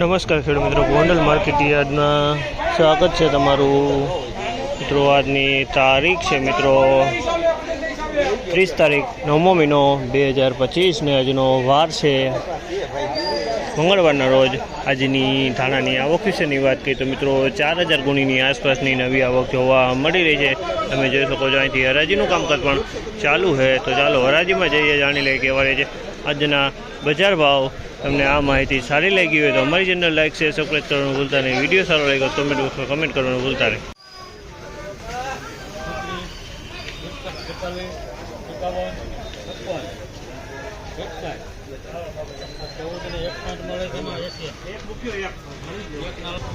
નમસ્કાર ખેડૂત મિત્રો, ગોંડલ માર્કેટ યાર્ડમાં સ્વાગત છે તમારું. મિત્રો, આજની તારીખ છે મિત્રો ત્રીસ તારીખ, નવમો મહિનો બે હજાર પચીસને આજનો વાર છે. મંગળવારના રોજ આજની ધાણાની આવક વિશેની વાત કરીએ તો મિત્રો, ચાર હજાર ગુણીની આસપાસની નવી આવક જોવા મળી રહી છે. તમે જોઈ શકો છો, અહીંથી હરાજીનું કામકાજ પણ ચાલુ છે. તો ચાલો હરાજીમાં જઈએ, જાણી લઈએ કેવા રહે છે. આજના બજાર ભાવ તમને આ માહિતી સારી લાગી હોય તો અમારી ચેનલ લાઈક શેર સબસ્ક્રાઈબ કરવાનું ભૂલતા નહીં. વીડિયો સારો લાગ્યો કમેન્ટ બોક્સમાં કમેન્ટ કરવાનું ભૂલતા નહીં.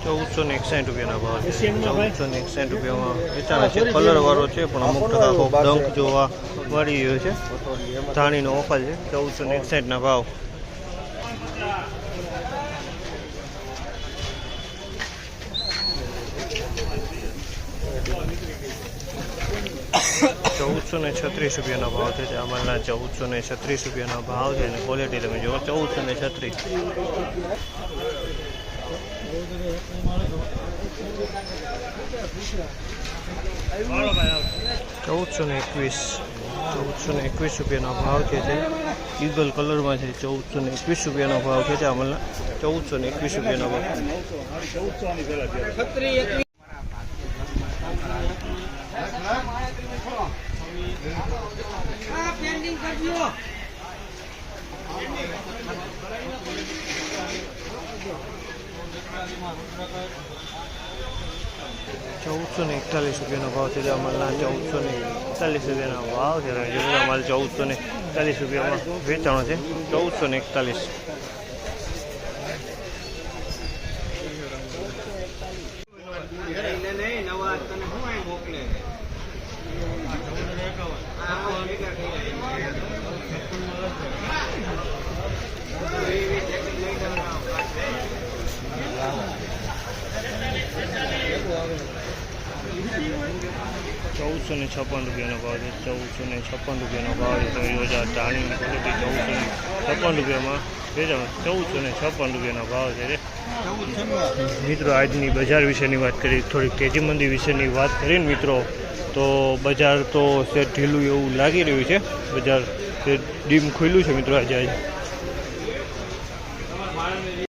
ચૌદસો ને એકસાઠ રૂપિયાના ભાવ છે. ચૌદસો ને એકસાઠ રૂપિયામાં વેચાણ છે. કલર વાળો છે પણ અમુક ટકા ડંખ જોવા મળી રહ્યો છે. ધાણીનો ઓફર છે ચૌદસો ને એકસાઠના ભાવ. ચૌદસો ને છત્રીસ રૂપિયાનો ભાવ છે જે અમારના ચૌદસો ને છત્રીસ રૂપિયાનો ભાવ છે અને ક્વોલિટી તમે જુઓ ચૌદસો ને છત્રીસ. ચૌદસો ને એકવીસ ચૌદસો ને એકવીસ રૂપિયાનો ભાવ છે જે ઈગલ કલરમાં છે ચૌદસો ને એકવીસ રૂપિયાનો ભાવ છે તે અમલના ચૌદસો ને એકવીસ રૂપિયાનો ભાવ ચૌદસો ને એકતાલીસ રૂપિયાનો ભાવ છે. અમલના ચૌદસો ને એકતાલીસ રૂપિયાનો ભાવ છે. અમારે ચૌદસો ને એકતાલીસ રૂપિયામાં વેચાણો છે, ચૌદસો ને એકતાલીસ. ચૌદસો ને છપ્પન રૂપિયાનો ભાવ છે. ચૌદસો ને છપ્પન રૂપિયાનો ભાવ છે. તો હજાર ટાણીની ક્વોલિટી ચૌદસો ને છપ્પન રૂપિયામાં વેચાણ ચૌદસો ને છપ્પન રૂપિયાનો ભાવ છે રે. મિત્રો, આજની બજાર વિશેની વાત કરી થોડીક તેજી મંદી વિશેની વાત કરીને મિત્રો, તો બજાર તો સેટ ઢીલું એવું લાગી રહ્યું છે. બજાર ડીમ ખુલ્યું છે મિત્રો આજે આજે.